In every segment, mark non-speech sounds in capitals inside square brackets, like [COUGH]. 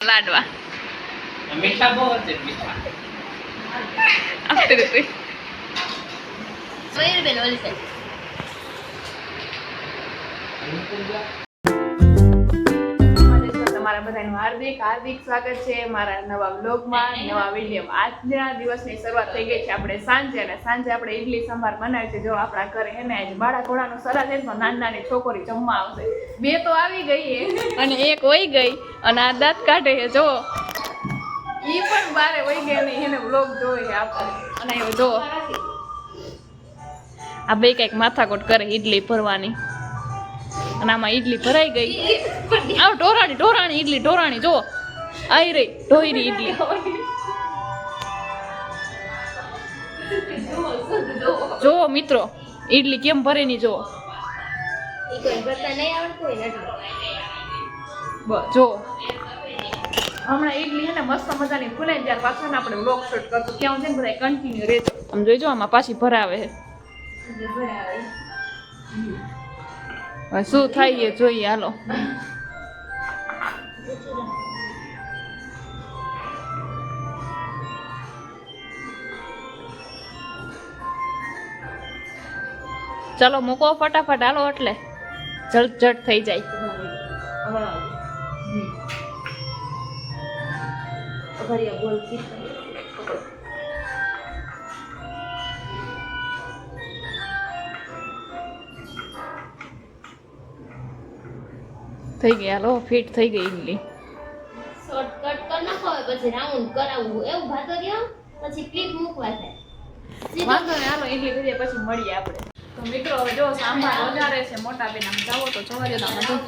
લાડવા. મીઠા બહુ હશે મીઠા. આપતી સોયર બેન ઓલી સાઈડ. તમારા બધાનું હાર્દિક હાર્દિક સ્વાગત છે મારા નવા બ્લોગમાં નવા વિડીયોમાં આજના દિવસની શરૂઆત થઈ ગઈ છે આપણે સાંજે અને સાંજે આપણે ઇડલી સંભાર બનાવી છે જો આપણા ઘરે એને આજે બાળા ઘોડાનો સરા છે તો નાની નાની છોકરી જમવા આવશે. બે તો આવી ગઈ અને એક વહી ગઈ અને આ દાંત કાઢે છે જો એ પણ બારે વહી ગઈ અને એને બ્લોગ જોઈએ આપણે. અને જો આ બે કંઈક માથાકોટ કરે ઈડલી ભરવાની. અને આમાં ઈડલી ભરાઈ ગઈ. આવ ટોરાણી ટોરાણી ઈડલી ટોરાણી જો આઈ રહી, ઢોયરી ઈડલી. જો મિત્રો, ઈડલી કેમ ભરે ની જો જો હમણાં ઈડલી છે ને મસ્ત મજાની ફૂલે ત્યાર પાછળ આપણે બ્લોક શોટ કરશું. ત્યાં છે ને બધા કન્ટિન્યુ રહેજો. આમ જોઈજો આમાં પાછી ભરાવે ભરાવે. હવે શું થાય એ જોઈએ હાલો ચાલો મૂકો ફટાફટ, હાલો એટલે. જલ્દ જટ થઈ જાય. હમ. થઈ ગઈ હાલો ફિટ થઈ ગઈ ઈડલી શોર્ટકટ કર નાખો પછી રાઉન્ડ કરાવવું એવું ભાતો રહ્યો? પછી ક્લિપ મૂકવા થાય. વાંધો નહીં હાલો ઈડલી કરીએ પછી મળીએ આપણે. તો મિત્રો હવે જો સાંભાર વધારે છે મોટા બેન આમ જાવો તો જવા દેતા બધું.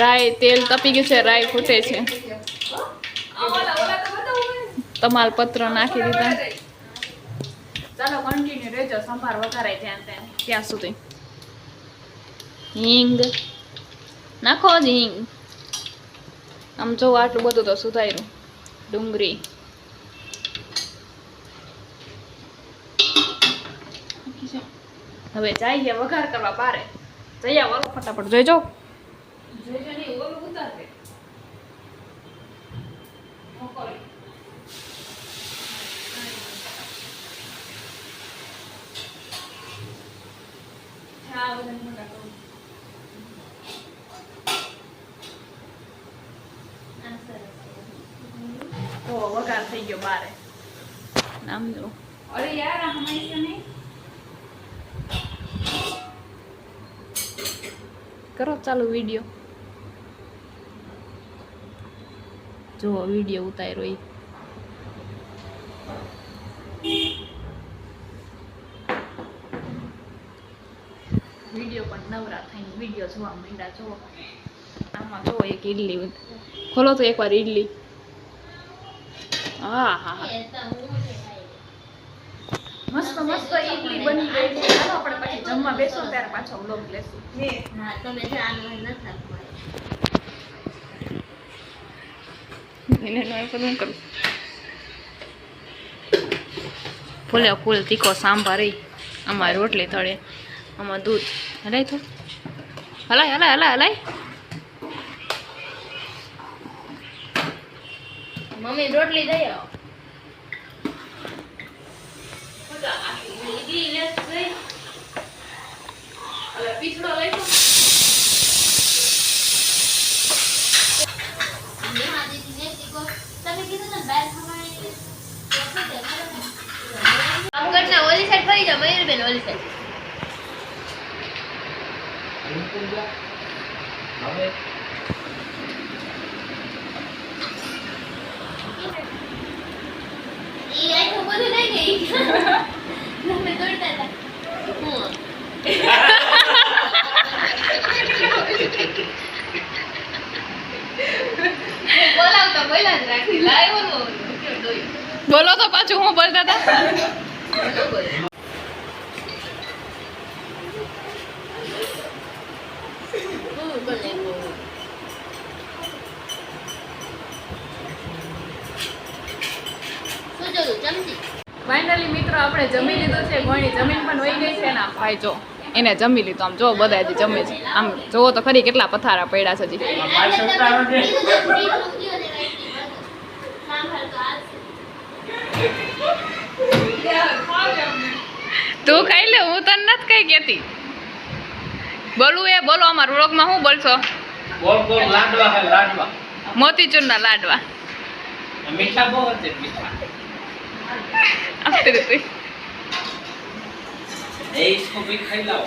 રાઈ તેલ તપી ગયું છે રાય ફૂટે છે. તમાલ પત્ર નાખી દીધા. ચાલો કન્ટિન્યુ રહેજો. સંભાર વધારે ત્યાં ત્યાં ત્યાં સુધી. હિંગ. નાખો જ હિંગ. આમ જો આટલું બધું તો સુધાર્યું. ડુંગળી. હવે જઈએ વઘાર કરવા બારે. જઈએ વાલો ફટાફટ. જોઈજો જોઈજો નહીં ઓલું ઉતારજે મોકલી હા બધા મોટા કરું આ સરસ. તો વઘાર થઈ ગયો બારે નામ જો અરે યાર આ હમણાં નહીં કરો ચાલુ વીડિયો. જુઓ વીડિયો ઉતાર્યો વીડિયો પણ નવરા થઈને વીડિયો જોવા માંડ્યા. જો આમાં જો એક ઈડલી ખોલો તો એકવાર ઈડલી. હા કરું કરું ફૂલે ફૂલ તીખો સાંભાર આમાં રોટલી તળે આમાં દૂધ હલાય તો હલાય હલાય હલાય હલાય મમ્મી રોટલી દઈ આવો પીછડો લઈ. તમે કીધું ને બહાર ખાવાની સાઈડ ફરી જાઓ, મયુરબેન ઓલી સાઈડ બધું નહીં ગઈ તમે [LAUGHS] દોડતા હતા. એને જમી લીધું. આમ જો બધા હજી જમે છે. આમ જોવો તો ખરી કેટલા પથારા પડ્યા છે તું ખાઈ લે હું તને નથી કઈ કેતી બોલું એ બોલો અમારા વ્લોગમાં શું બોલશો? બોલ બોલ લાડવા મોતીચૂરના લાડવા. મીઠા બહુ আসতে এই ছবি খাইলাও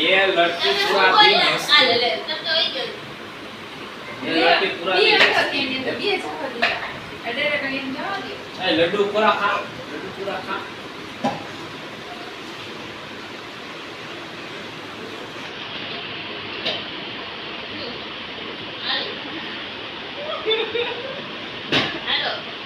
ये लड़की पूरा दिन है ये लड़की पूरा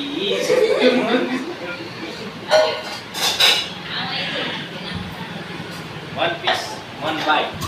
Yes. one piece, one bite.